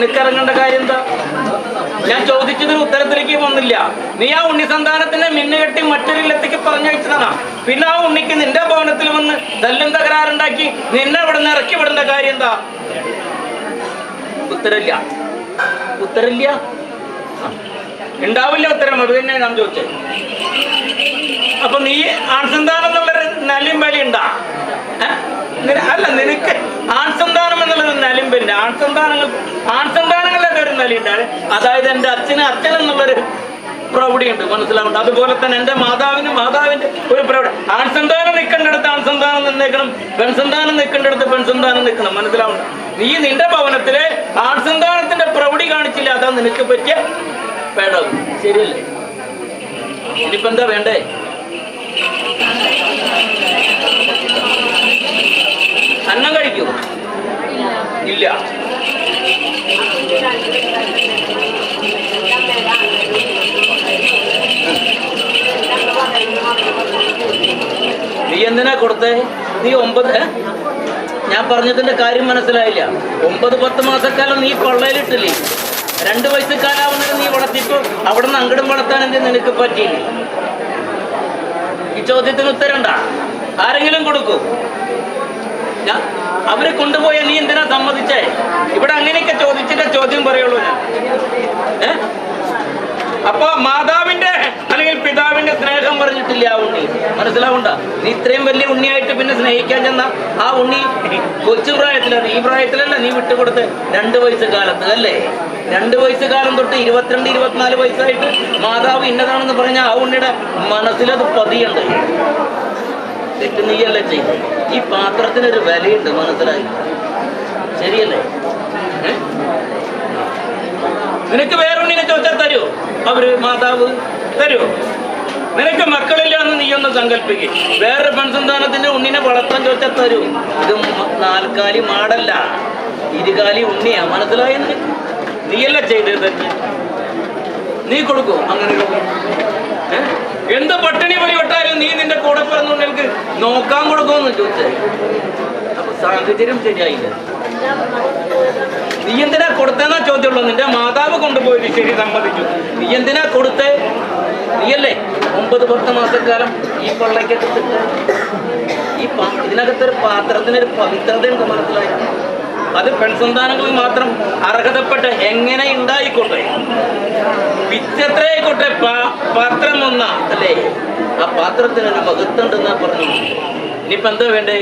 നിനക്കിറങ്ങേണ്ട കാര്യം എന്താ? ഞാൻ ചോദിച്ചതിന് ഉത്തരത്തിലേക്ക് വന്നില്ല. നീ ആ ഉണ്ണി സന്താനത്തിനെ മിന്നുകെട്ടി മറ്റൊരില്ലത്തേക്ക് പറഞ്ഞയച്ചതാണ്. പിന്നെ ആ ഉണ്ണിക്ക് നിന്റെ ഭവനത്തിൽ വന്ന് തല്ലും തകരാറുണ്ടാക്കി നിന്നെ ഇവിടെ നിന്ന് ഇറക്കി വിടേണ്ട കാര്യം എന്താ? ഉത്തരമില്ല ആ. ഉണ്ടാവില്ല ഉത്തരം. അത് തന്നെ ഞാൻ ചോദിച്ചത് അപ്പൊ നീ ആൺസന്താനം എന്നുള്ളൊരു നലിയും വില ഉണ്ടാ അല്ല നിനക്ക് ആൺസന്താനം എന്നുള്ളൊരു നലിമ്പിന്റെ ആൺസന്താനങ്ങൾ ആൺസന്താനങ്ങളുടെ ഒരു നലിയുണ്ടാണ് അതായത് എന്റെ അച്ഛന് അച്ഛൻ എന്നുള്ളൊരു പ്രൗഢിയുണ്ട് മനസ്സിലാവുന്നുണ്ട്? അതുപോലെ തന്നെ എന്റെ മാതാവിന് മാതാവിന്റെ ഒരു പ്രൗഢി. ആൺസന്താനം നിൽക്കേണ്ടടുത്ത് ആൺസന്താനം നിന്നേക്കണം. പെൺസന്താനം നിൽക്കേണ്ടടുത്ത് പെൺസന്താനം നിൽക്കണം. മനസ്സിലാവുന്നു നീ നിന്റെ ഭവനത്തിലെ ആൺസന്താനത്തിന്റെ പ്രൗഢി കാണിച്ചില്ല. അതാ നിനക്ക് പറ്റിയ പേടം. ശരിയല്ലേ? ഇനിയിപ്പോ എന്താ വേണ്ടേ? അന്നം കഴിക്കൂ. ഇല്ല. നീ എന്തിനാ കൊടുത്തേ? നീ ഒമ്പത് ഞാൻ പറഞ്ഞതിന്റെ കാര്യം മനസ്സിലായില്ല. ഒമ്പത് പത്ത് മാസക്കാലം നീ കൊള്ളയിലിട്ടില്ലേ? രണ്ട് വയസ്സുകാലാവുന്നത് നീ വളർത്തിപ്പോ അവിടെ നിന്ന് വളർത്താൻ എന്ത് നിനക്ക് പറ്റിയില്ല? ഈ ചോദ്യത്തിന് ഉത്തരണ്ട? ആരെങ്കിലും കൊടുക്കൂ. ഞാൻ അവരെ കൊണ്ടുപോയ നീ എന്തിനാ സമ്മതിച്ചേ? ഇവിടെ അങ്ങനെയൊക്കെ ചോദിച്ചിട്ട് ചോദ്യം പറയുള്ളൂ ഞാൻ. അപ്പൊ മാതാവിന്റെ അല്ലെങ്കിൽ പിതാവിന്റെ സ്നേഹം പറഞ്ഞിട്ടില്ല ആ ഉണ്ണി. മനസ്സിലാവണ്ട നീ ഇത്രയും വലിയ ഉണ്ണിയായിട്ട് പിന്നെ സ്നേഹിക്കാൻ ചെന്ന ആ ഉണ്ണി കൊച്ചു പ്രായത്തിലാണ്. ഈ പ്രായത്തിലല്ല നീ വിട്ടുകൊടുത്ത്. രണ്ട് വയസ്സ് കാലത്ത് അല്ലേ? രണ്ട് വയസ്സ് കാലം തൊട്ട് ഇരുപത്തിരണ്ട് ഇരുപത്തിനാല് വയസ്സായിട്ട് മാതാവ് ഇന്നതാണെന്ന് പറഞ്ഞ ആ ഉണ്ണിയുടെ മനസ്സിലത് പതിയുണ്ട്. തെറ്റ് നീയല്ലേ ചെയ്തു? ഈ പാത്രത്തിനൊരു വിലയുണ്ട് മനസ്സിലായി? ശരിയല്ലേ? നിനക്ക് വേറൊന്നിനെ ചോദിച്ചാൽ തരുമോ അവർ മാതാവ് തരുമോ നിനക്ക് മക്കളില്ല എന്ന് നീ ഒന്ന് സങ്കല്പിക്കും. വേറൊരു പെൺസന്താനത്തിന്റെ ഉണ്ണിനെ വളർത്താൻ ചോദിച്ചാൽ തരൂ ഇത് നാൽക്കാലി മാടല്ല. ഇരുകാലി ഉണ്ണിയാ. മനസ്സിലായ നിനക്ക്? നീയല്ല ചെയ്തത്? നീ കൊടുക്കൂ അങ്ങനെ കൊടുക്കും ഏ? എന്ത് പട്ടിണി പരിവട്ടാലും നീ നിന്റെ കൂടെ പിറന്നുണ്ടെങ്കിൽ നോക്കാൻ കൊടുക്കുമെന്ന് ചോദിച്ചേ. അപ്പൊ സാഹചര്യം ശരിയായില്ല. നീ എന്തിനാ കൊടുത്തെന്നാ ചോദ്യമുള്ളൂ. നിന്റെ മാതാവ് കൊണ്ടുപോയി ശരി സമ്മതിച്ചു. നീ എന്തിനാ കൊടുത്തേ? നീയല്ലേ? ഒമ്പത് പത്ത് മാസക്കാലം ഈ കൊള്ളയ്ക്കകത്തിട്ട് ഈ ഇതിനകത്തൊരു പാത്രത്തിനൊരു പവിത്രതയുണ്ട് മനസ്സിലായി അത് പെൺസന്താനങ്ങളിൽ മാത്രം അർഹതപ്പെട്ട എങ്ങനെ ഉണ്ടായിക്കോട്ടെ? പിച്ചത്രയായിക്കോട്ടെ പാത്രം ഒന്ന അല്ലേ? ആ പാത്രത്തിന് മഹത്വം ഉണ്ടെന്നാ പറഞ്ഞു ഇനിയിപ്പോ എന്താ വേണ്ടേ?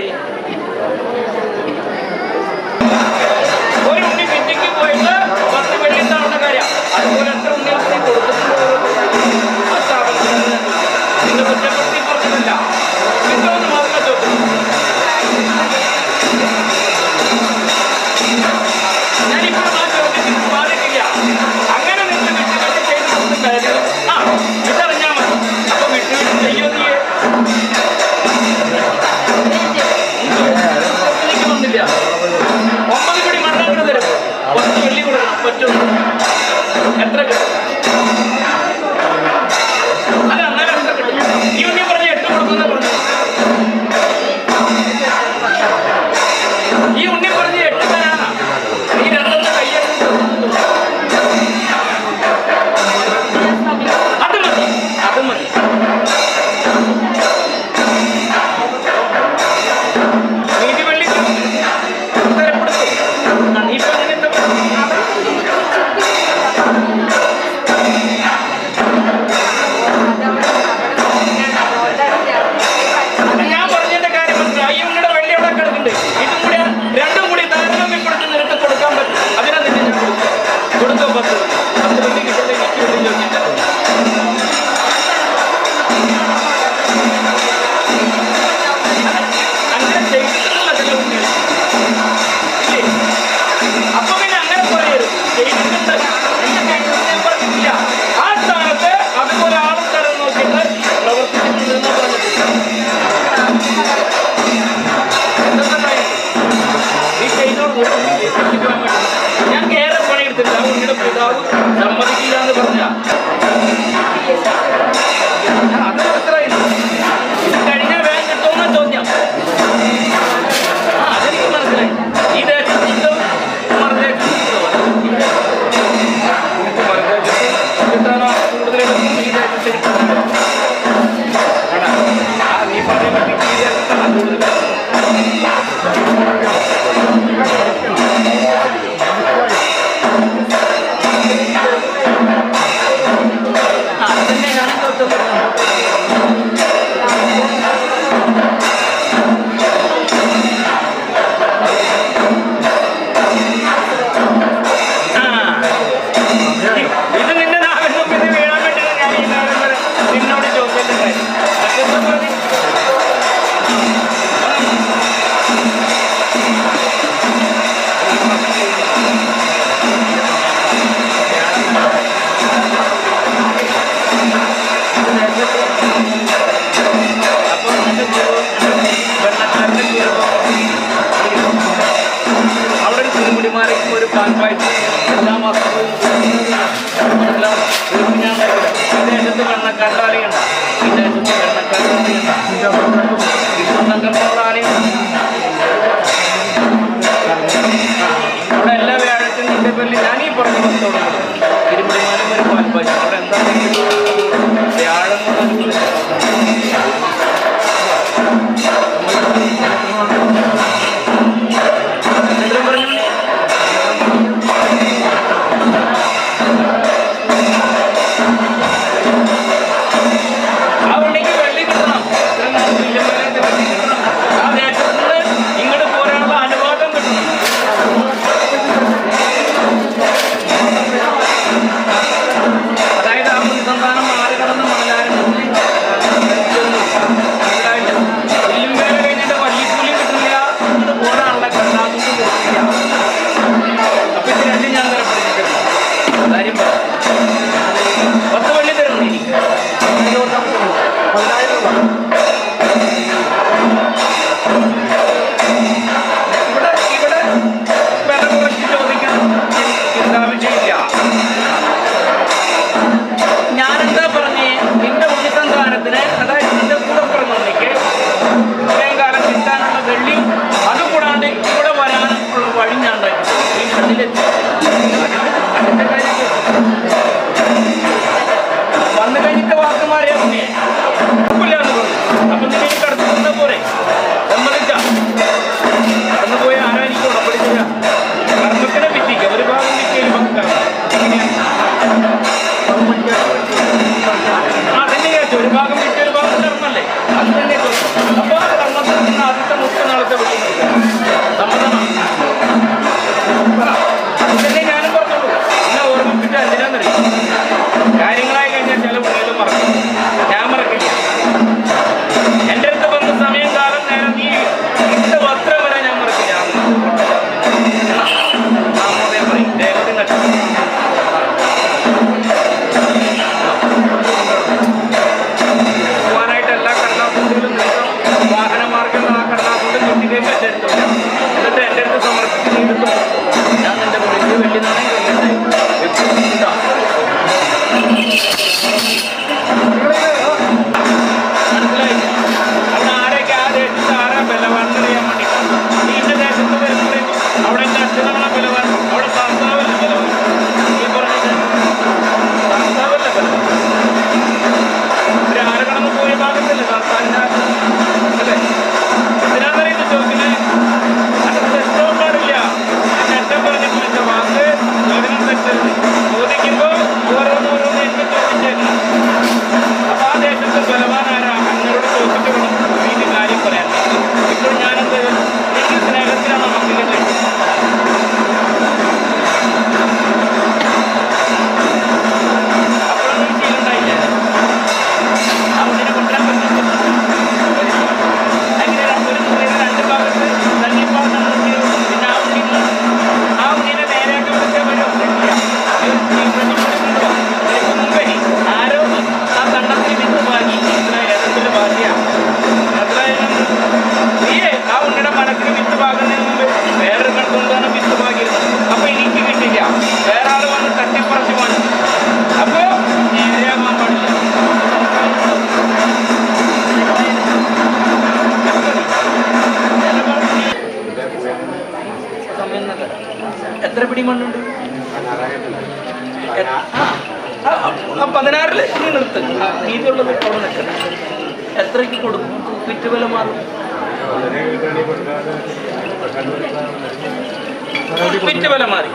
അതിന്റെ വില മാറി.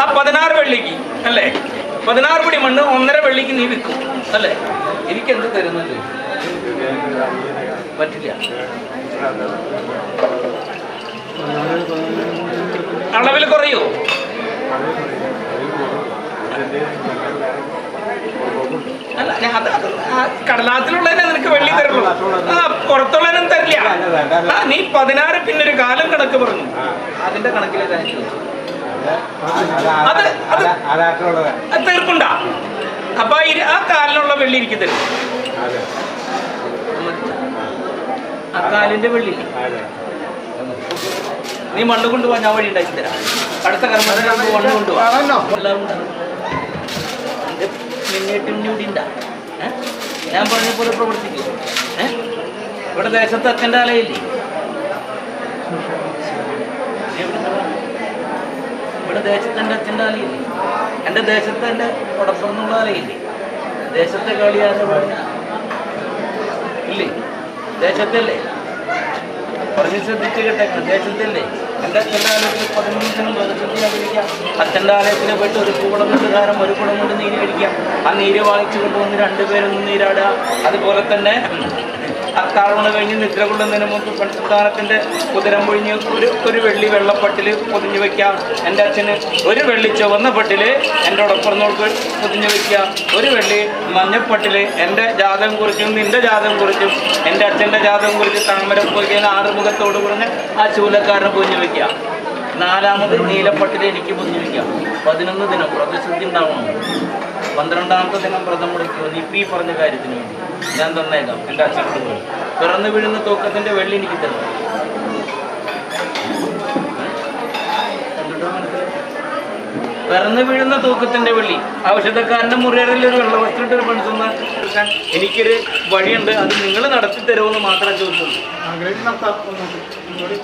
ആ പതിനാറ് വെള്ളിക്ക് അല്ലേ? പതിനാറ് മണി മണ്ണ് ഒന്നര വെള്ളിക്ക് നീ വിൽക്കും അല്ലേ? എനിക്ക് എന്ത് തരുന്നത്? പറ്റില്ല. അളവിൽ കുറയോ? അല്ല അത് കടലാസിലുള്ളതന്നെ നിനക്ക് വെള്ളി തരുള്ളൂ. ആ പുറത്തുള്ളവനും തരില്ല. ആ നീ പതിനാറ് പിന്നെ ഒരു കാലം കണക്ക് പറഞ്ഞു. അതിന്റെ കണക്കിലെ അത് അത് അപ്പൊ ആ കാലിനുള്ള വെള്ളി എനിക്ക് ആ കാലിന്റെ വെള്ളി നീ മണ്ണ് കൊണ്ടുപോകാൻ ഞാൻ വഴി ഉണ്ടാക്കി തരാം. അടുത്ത കർമ്മത്തിന് മണ്ണ് കൊണ്ടുപോകാം ഞാൻ പറഞ്ഞ പോലെ പ്രവർത്തിക്കും. ഏഹ് ഇവിടെ ദേശത്ത് അച്ഛന്റെ പറഞ്ഞത്? ഇവിടെ ദേശത്ത് എന്റെ അച്ഛന്റെ ആലയില്ലേ എന്റെ ദേശത്ത് എന്റെ ഉടപ്പുറന്നുള്ള ആലയില്ലേ ദേശത്തെ കളിയാന്ന് പറഞ്ഞ? ഇല്ലേ? ദേശത്തല്ലേ? പറഞ്ഞ് ശ്രദ്ധിച്ച് കിട്ടേക്കണം ദേശത്തല്ലേ? എന്റെ അച്ഛന്റെ ആലയത്തിൽ പതിനഞ്ചിനും കഴിക്കാം അച്ഛന്റെ ആലയത്തിന് പോയിട്ട് ഒരു കൂടം കൊണ്ട് ധാരം ഒരു കുടം കൊണ്ട് നീര് കഴിക്കാം ആ നീര് വാങ്ങിച്ചു കൊണ്ടുവന്ന് രണ്ടുപേരൊന്ന് നീരാടുക. അതുപോലെ തന്നെ അത്താഴമണ കഴിഞ്ഞ് നിദ്ര കൊള്ളുന്നതിന് മുമ്പ് പെൺസന്താനത്തിന്റെ കുതിരം പൊഴിഞ്ഞ് ഒരു ഒരു വെള്ളി വെള്ളപ്പട്ടിൽ പൊതിഞ്ഞു വെക്കാം എന്റെ അച്ഛന് ഒരു വെള്ളി ചുവന്ന പട്ടിൽ എന്റെ ഉടപ്പുറന്നോൾക്ക് പൊതിഞ്ഞു വെക്കാം ഒരു വെള്ളി മഞ്ഞപ്പട്ടിൽ എന്റെ ജാതകം കുറിച്ചും നിന്റെ ജാതകം കുറിച്ചും എന്റെ അച്ഛന്റെ ജാതകം കുറിച്ച് താമര ആറ് ആറുമുഖത്തോട് കുറഞ്ഞ് ആ ചൂലക്കാരനെ പൊതിഞ്ഞു വെക്കാം നാലാമത് നീലപ്പട്ടിൽ എനിക്ക് പൊതിഞ്ഞു വെക്കാം പതിനൊന്ന് ദിനം പ്രതിസന്ധി ഉണ്ടാവണം. പന്ത്രണ്ടാമത്തെ ദിനം വ്രതം മുടക്കുമോ നീ ഇപ്പം ഈ പറഞ്ഞ കാര്യത്തിന് വേണ്ടി. ഞാൻ തന്നേക്കാം. എന്റെ അച്ഛനോട് പോയി. പിറന്നു വീഴുന്ന തൂക്കത്തിന്റെ വെള്ളി എനിക്ക് തരണം പിറന്നു വീഴുന്ന തൂക്കത്തിന്റെ വെള്ളി. ഔഷധക്കാരന്റെ മുറിയറിൽ ഒരു വെള്ള വസ്ത്രം ഒരു പെൺസുന്ന എടുക്കാൻ എനിക്കൊരു വഴിയുണ്ട്. അത് നിങ്ങൾ നടത്തി തരുമെന്ന് മാത്രമേ ചോദിച്ചുള്ളൂ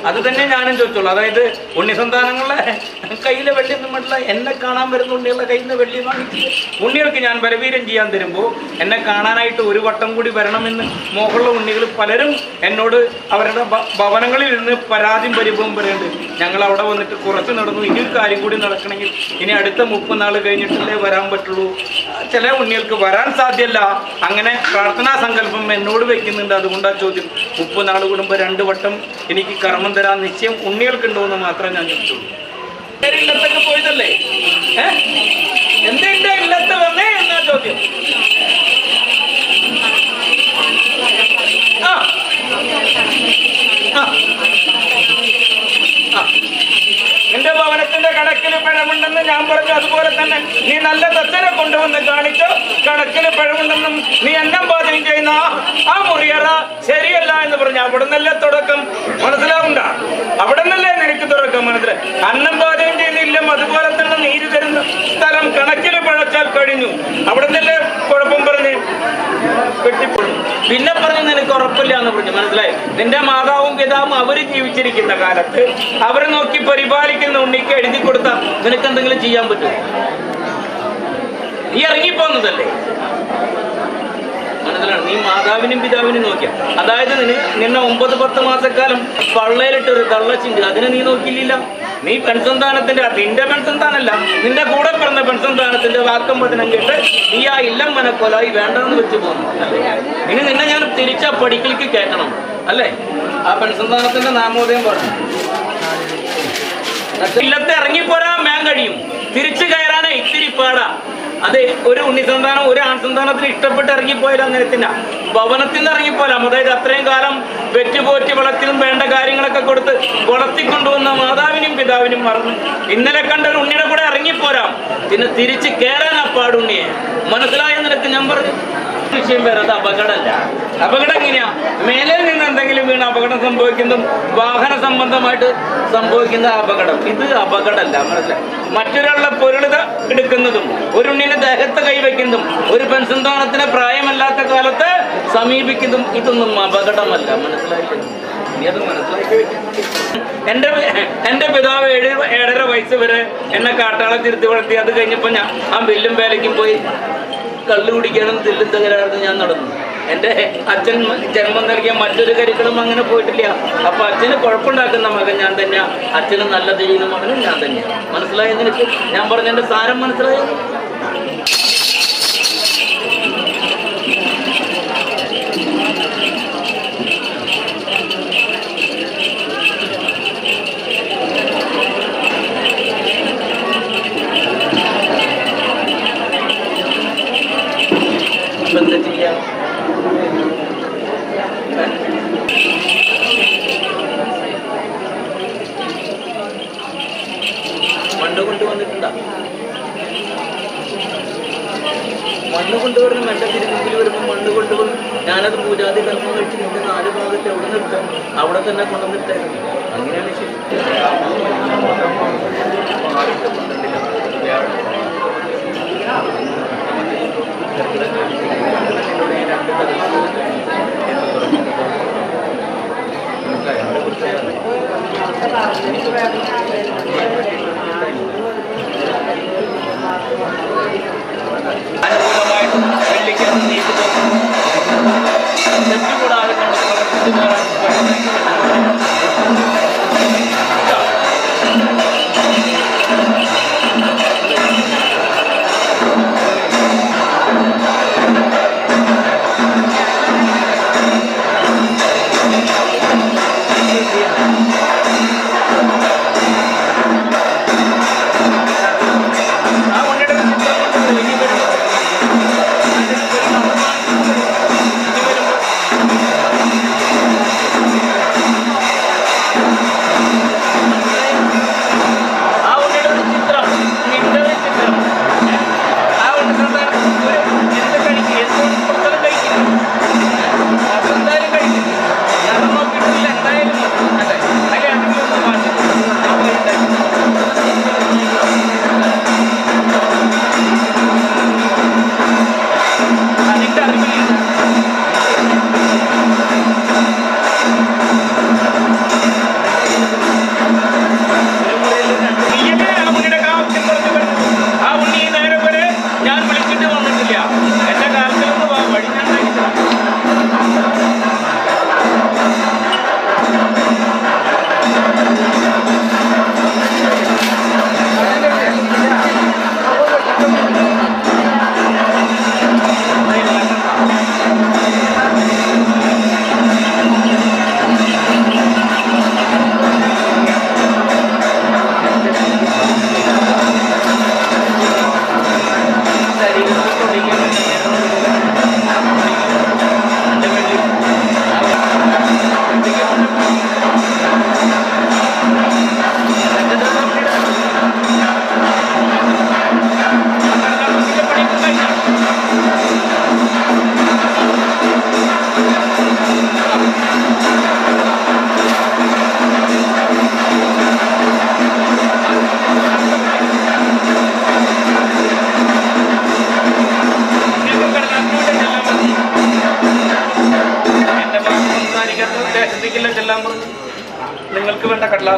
അത് തന്നെ ഞാനും ചോദിച്ചോളൂ. അതായത് ഉണ്ണിസന്താനങ്ങളെ കയ്യിലെ വെള്ളി വേണ്ടില്ല എന്നെ കാണാൻ വരുന്ന ഉണ്ണികളെ കയ്യിൽ നിന്ന് വെള്ളി വാങ്ങിച്ച് ഉണ്ണികൾക്ക് ഞാൻ വരവീരം ചെയ്യാൻ തരുമ്പോൾ എന്നെ കാണാനായിട്ട് ഒരു വട്ടം കൂടി വരണമെന്ന് മോഹമുള്ള ഉണ്ണികൾ പലരും എന്നോട് അവരുടെ ഭവനങ്ങളിൽ നിന്ന് പരാതിയും പരിഭവം പറയുന്നുണ്ട് ഞങ്ങൾ അവിടെ വന്നിട്ട് കുറച്ച് നടന്നു. ഇനി ഒരു കാര്യം കൂടി നടക്കണമെങ്കിൽ ഇനി അടുത്ത മുപ്പത് നാൾ കഴിഞ്ഞിട്ടല്ലേ വരാൻ പറ്റുള്ളൂ. ചില ഉണ്ണികൾക്ക് വരാൻ സാധ്യല്ല. അങ്ങനെ പ്രാർത്ഥനാ സങ്കല്പം എന്നോട് വെക്കുന്നുണ്ട്. അതുകൊണ്ടാണ് ചോദ്യം. മുപ്പത് നാൾ കൂടുമ്പോൾ രണ്ട് വട്ടം എനിക്ക് കർമ്മം തരാൻ നിശ്ചയം ഉണ്ണികൾക്കുണ്ടോ എന്ന് മാത്രമേ ഞാൻ ചോദിച്ചുള്ളൂ പോയതല്ലേ? എന്തിന്റെ ഇല്ലത്ത് വന്നേ എന്നാ ചോദ്യം? ആ. നിന്റെ ഭവനത്തിന്റെ കണക്കിൽ പഴമുണ്ടെന്ന് ഞാൻ പറഞ്ഞു. അതുപോലെ തന്നെ നീ നല്ല തച്ചനെ കൊണ്ടുവന്ന് കാണിച്ചു. കണക്കിൽ പഴമുണ്ടെന്നും നീ എണ്ണം പാചകം ചെയ്യുന്ന ആ- മുറിയറ ശരിയല്ല എന്ന് പറഞ്ഞു അവിടെ നിന്നല്ലേ തുടക്കം? മനസ്സിലാവണ്ട അവിടെ നിന്നല്ലേ നിനക്ക് തുടക്കം? മനസ്സിലായി? അന്നം പാചകം ചെയ്യുന്നില്ല അതുപോലെ തന്നെ നീര് തരുന്ന സ്ഥലം കണക്കിൽ പഴച്ചാൽ കഴിഞ്ഞു. അവിടെ നിന്നല്ലേ കുഴപ്പം പറഞ്ഞ്? കെട്ടിപ്പോഴും പിന്നെ പറഞ്ഞു നിനക്ക് ഉറപ്പില്ല എന്ന് പറഞ്ഞു. മനസ്സിലായി? നിന്റെ മാതാവും പിതാവും അവർ ജീവിച്ചിരിക്കുന്ന കാലത്ത് അവരെ നോക്കി പരിപാലിക്കുന്ന ഉണ്ണിക്ക് എഴുതി കൊടുത്ത നിനക്ക് എന്തെങ്കിലും ചെയ്യാൻ പറ്റുമോ? നീ ഇറങ്ങിപ്പോന്നതല്ലേ? മനസ്സിലാണ് നീ മാതാവിനും പിതാവിനും നോക്കിയ. അതായത് നിന് നിന്നെ ഒമ്പത് പത്ത് മാസക്കാലം പള്ളയിലിട്ട് ഒരു തള്ളച്ചിണ്ട് അതിനെ നീ നോക്കിയില്ല. നീ പെൺസന്താനത്തിന്റെ നിന്റെ പെൺസന്താനല്ല നിന്റെ കൂടെ പിറന്ന പെൺസന്താനത്തിന്റെ വാക്കം വചനം കേട്ട് നീ ആ ഇല്ലം മനക്കൊലായി വേണ്ടെന്ന് വെച്ച് പോകുന്നു ഇനി നിന്നെ ഞാൻ തിരിച്ച പടിക്കലേക്ക് കയറ്റണം. അല്ലേ? ആ പെൺസന്താനത്തിന്റെ നാമോദയം പറഞ്ഞു. ഇല്ലത്തെ ഇറങ്ങിപ്പോരാൻ മേൻ കഴിയും. തിരിച്ചു കയറാനേ ഇത്തിരി പാടാ. അതെ ഒരു ഉണ്ണിസന്താനം ഒരു ആൺസന്താനത്തിന് ഇഷ്ടപ്പെട്ട് ഇറങ്ങിപ്പോയാലും അങ്ങനെ തന്നെ. ഭവനത്തിൽ നിന്ന് ഇറങ്ങിപ്പോലാം അതായത് അത്രയും കാലം വെറ്റുപോറ്റി വളത്തിലും വേണ്ട കാര്യങ്ങളൊക്കെ കൊടുത്ത് വളർത്തിക്കൊണ്ടുവന്ന മാതാവിനും പിതാവിനും മറന്നു ഇന്നലെ കണ്ട ഒരു ഉണ്ണിയുടെ കൂടെ ഇറങ്ങിപ്പോരാം. പിന്നെ തിരിച്ച് കയറാനാ പാടുണ്ണിയെ മനസ്സിലായ നിനക്ക് ഞാൻ പറഞ്ഞു? വിഷയം അത് അപകടമല്ല. അപകടം എങ്ങനെയാ? മേലെ നിന്ന് എന്തെങ്കിലും വീണ് അപകടം സംഭവിക്കുന്നതും വാഹന സംബന്ധമായിട്ട് സംഭവിക്കുന്ന അപകടം. ഇത് അപകടമല്ല മനസ്സിലായി? മറ്റൊരാളുടെ പൊരുളിത എടുക്കുന്നതും ഒരു ഉണ്ണിനെ ദേഹത്ത് കൈവയ്ക്കുന്നതും ഒരു പെൺസന്താനത്തിന് പ്രായമല്ലാത്ത കാലത്ത് സമീപിക്കുന്നതും ഇതൊന്നും അപകടമല്ല. അത് എന്റെ എന്റെ പിതാവ് ഏഴ് ഏഴര വയസ്സ് വരെ എന്നെ കാട്ടാളെ തിരുത്തി വളർത്തി. അത് കഴിഞ്ഞപ്പോ ഞാൻ ആ വെല്ലും വേലയ്ക്കും പോയി കള്ളു കുടിക്കാനും തില്ലും തകരാറും ഞാൻ നടന്നു. എന്റെ അച്ഛൻ ജന്മം നൽകിയ മറ്റൊരു കരിക്കളും അങ്ങനെ പോയിട്ടില്ല. അപ്പൊ അച്ഛന് കുഴപ്പമുണ്ടാക്കുന്ന മകൻ ഞാൻ തന്നെയാ. അച്ഛന് നല്ല ചെയ്യുന്ന മകനും ഞാൻ തന്നെയാണ് മനസ്സിലായെന്ന് നിനക്ക്? ഞാൻ പറഞ്ഞ എന്റെ സാരം മനസ്സിലായോ? ഞാനത് പൂജാതി കർമ്മം കഴിച്ച് നിന്റെ നാല് ഭാഗത്ത് എവിടെ നിർത്താം? അവിടെ തന്നെ കൊണ്ടുവന്നിട്ടായിരുന്നു അങ്ങനെയാണ് ശരി. അനുകൂലമായിട്ട്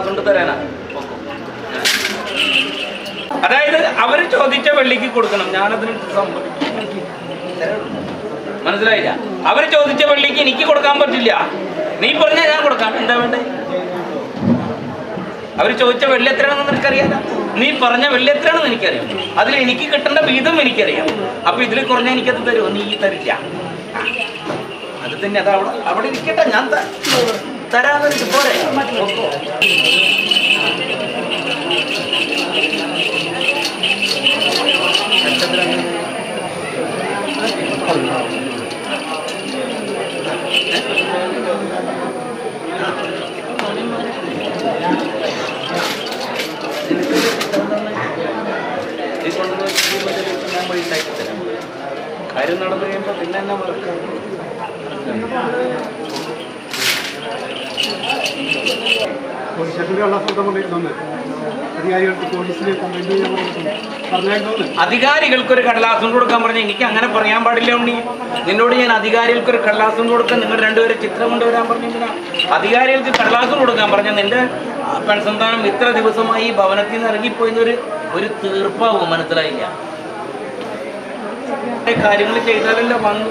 കൊണ്ട് തരാനാ? അതായത് അവർ ചോദിച്ച വെള്ളിക്ക് കൊടുക്കണം. ഞാനതിന് മനസ്സിലായില്ല? അവർ ചോദിച്ച വെള്ളിക്ക് എനിക്ക് കൊടുക്കാൻ പറ്റില്ല. നീ പറഞ്ഞാൽ ഞാൻ കൊടുക്കാം. എന്താ വേണ്ടേ? അവർ ചോദിച്ച വെള്ളി എത്രയാണെന്ന് നിനക്കറിയാലോ? നീ പറഞ്ഞ വെള്ളി എത്രയാണെന്ന് എനിക്കറിയാം. അതിൽ എനിക്ക് കിട്ടേണ്ട വീതം എനിക്കറിയാം. അപ്പൊ ഇതിൽ കുറഞ്ഞ എനിക്കത് തരുമോ നീ തരില്ല. അത് തന്നെ അത് അവിടെ അവിടെ ഇരിക്കട്ടെ. ഞാൻ ത- തരാന്ന് വെച്ച് പോരെ നോക്കോ. ഈ കൊണ്ടുപോയി ഞാൻ വഴി ഉണ്ടാക്കി തരാം കാര്യം നടന്നു കഴിയുമ്പോൾ പിന്നെ എന്നെ മറക്കാം പോലീസിന്റെ കള്ളാസൂത്രം കൊണ്ടിരുന്നു അധികാരികൾക്ക് പോലീസിൽ കംപ്ലൈന്റ് ചെയ്യാൻ പറഞ്ഞേക്കുന്നു അധികാരികൾക്ക് ഒരു കടലാസും കൊടുക്കാൻ പറഞ്ഞു എനിക്ക് അങ്ങനെ പറയാൻ പാടില്ല ഉണ്ണി. നിന്നോട് ഞാൻ അധികാരികൾക്ക് ഒരു കടലാസും കൊടുക്കാൻ നിങ്ങൾ രണ്ടുപേരും ചിത്രം കൊണ്ടുവരാൻ പറഞ്ഞില്ല അധികാരികൾക്ക് കടലാസും കൊടുക്കാൻ പറഞ്ഞ നിന്റെ പെൺസന്താനം ഇത്ര ദിവസമായി ഈ ഭവനത്തിൽ നിന്ന് ഇറങ്ങിപ്പോയെന്നൊരു ഒരു തീർപ്പാവും മനസ്സിലായില്ല. കാര്യങ്ങൾ ചെയ്താലല്ല വന്ന്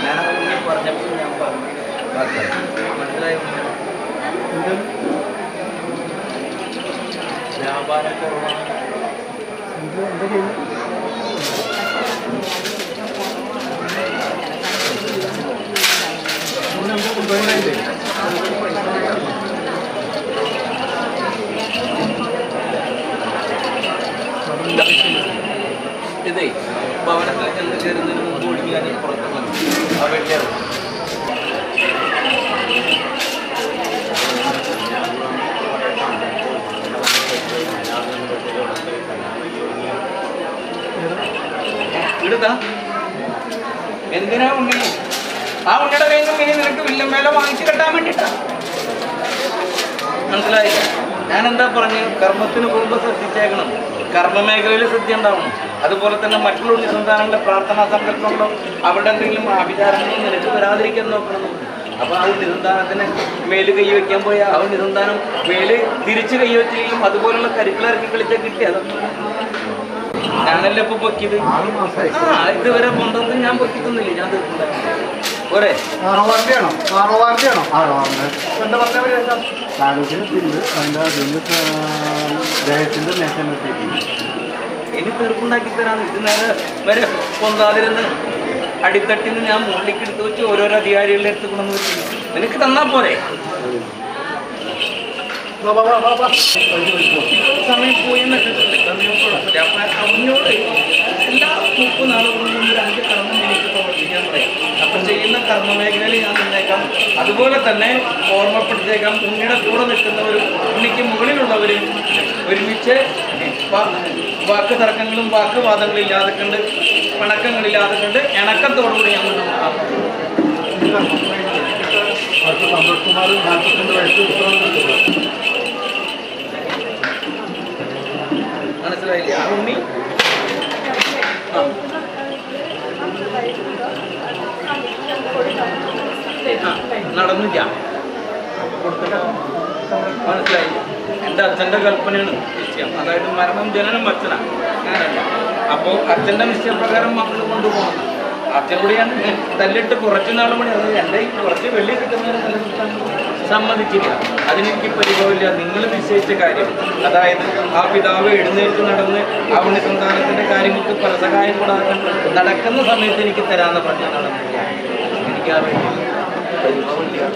ഞാൻ അവരോട് പറഞ്ഞപ്പോൾ ഞാൻ പറഞ്ഞു. മനസ്സിലായി? വ്യാപാരം കുറവാണ് എന്ത് എന്താ ഇതേ ഭവനത്തിലേക്ക് ചെന്ന് കയറുന്നതിന് മുമ്പ് ഒഴിഞ്ഞാൽ പുറത്ത് വന്നു ആ വെട്ടിയത് ഇടുതാ എന്തിനാ ഉണ്ണി? ആ ഉണ്ണിയുടെ കയ്യിൽ ഇനി നിനക്ക് വില്ലമ്മേല വാങ്ങിച്ചു കെട്ടാൻ വേണ്ടിട്ടാ. മനസ്സിലായി ഞാൻ എന്താ പറഞ്ഞു? കർമ്മത്തിന് മുമ്പ് ശ്രദ്ധിച്ചേക്കണം. കർമ്മമേഖലയിൽ ശ്രദ്ധ ഉണ്ടാവണം അതുപോലെ തന്നെ മറ്റുള്ള ഉണ്ണി സന്താനങ്ങളുടെ പ്രാർത്ഥനാ സങ്കല്പങ്ങളോ അവരുടെ എന്തെങ്കിലും ആഭിചാരങ്ങളോ നിനക്ക് വരാതിരിക്കാൻ നോക്കണം. അപ്പൊ ആ നിസന്താനത്തിന് സന്താനത്തിന് മേൽ കൈവയ്ക്കാൻ പോയ ആ നിസന്താനം സന്താനം മേൽ തിരിച്ച് കൈ വെച്ചില്ലെങ്കിലും അതുപോലുള്ള കരുക്കളിറക്കി കളിച്ച കിട്ടി. അതൊന്നും ഞാനല്ലേ ഇപ്പൊ പൊക്കിയത്? ആ ഇതുവരെ പൊന്തത്ത് ഞാൻ പൊക്കിക്കുന്നില്ല ഞാൻ ഒരേ ഇനി തീർപ്പുണ്ടാക്കി തരാന്ന് ഇത് നേരെ വരെ പൊന്താതിരുന്ന് അടിത്തട്ടിന്ന് ഞാൻ മുകളിലേക്ക് എടുത്ത് വെച്ച് ഓരോരോ അധികാരികളുടെ അടുത്ത് കൊണ്ടുവന്ന് വെച്ചു നിനക്ക് തന്നാ പോരെ. സമയം പോയി എന്നിട്ടുണ്ട് സമയം പോയി. അപ്പൊ ചെയ്യുന്ന ഞാൻ നിന്നേക്കാം അതുപോലെ തന്നെ ഓർമ്മപ്പെടുത്തേക്കാം ഉണ്ണിയുടെ കൂടെ നിൽക്കുന്നവരും ഉണ്ണിക്ക് മുകളിലുള്ളവരും ഒരുമിച്ച് വാ- വാക്ക് തർക്കങ്ങളും വാക്കുവാദങ്ങളും ഇല്ലാതെ കണ്ട് പണക്കങ്ങളില്ലാതെ കണ്ട് ഇണക്കത്തോടുകൂടി ഞാൻ കൊണ്ടുപോകാം സന്തോഷ് കുമാർ നാൽപ്പത്തിരണ്ട് വയസ്സ് മനസ്സിലായില്ലേ? ആ ഉണ്ണി? നടന്നില്ല. മനസ്സിലായി എന്റെ അച്ഛന്റെ കൽപ്പനയാണ് നിശ്ചയം. അതായത് മരണം ജനനം അച്ഛനാണ്. ഞാനല്ല. അപ്പോൾ അച്ഛന്റെ നിശ്ചയപ്രകാരം മക്കൾ കൊണ്ടുപോകണം. അച്ഛനോട് ഞാൻ തല്ലിട്ട് കുറച്ച് നാളും കൂടി അത് എന്റെ കുറച്ച് വെള്ളി കിട്ടുന്നവരെ സമ്മതിക്കില്ല അതിനെനിക്ക് പരിഭവമില്ല. നിങ്ങൾ നിശ്ചയിച്ച കാര്യം. അതായത് ആ പിതാവ് എഴുന്നേറ്റ് നടന്ന് ആ ഉണ്ണി സന്താനത്തിന്റെ കാര്യങ്ങൾക്ക് പല സഹായം കൂടാതെ നടക്കുന്ന സമയത്ത് എനിക്ക് തരാമെന്ന് പറഞ്ഞാൽ നടന്നില്ല. എനിക്ക് ആ വേണ്ടി. പരിഭവമില്ല.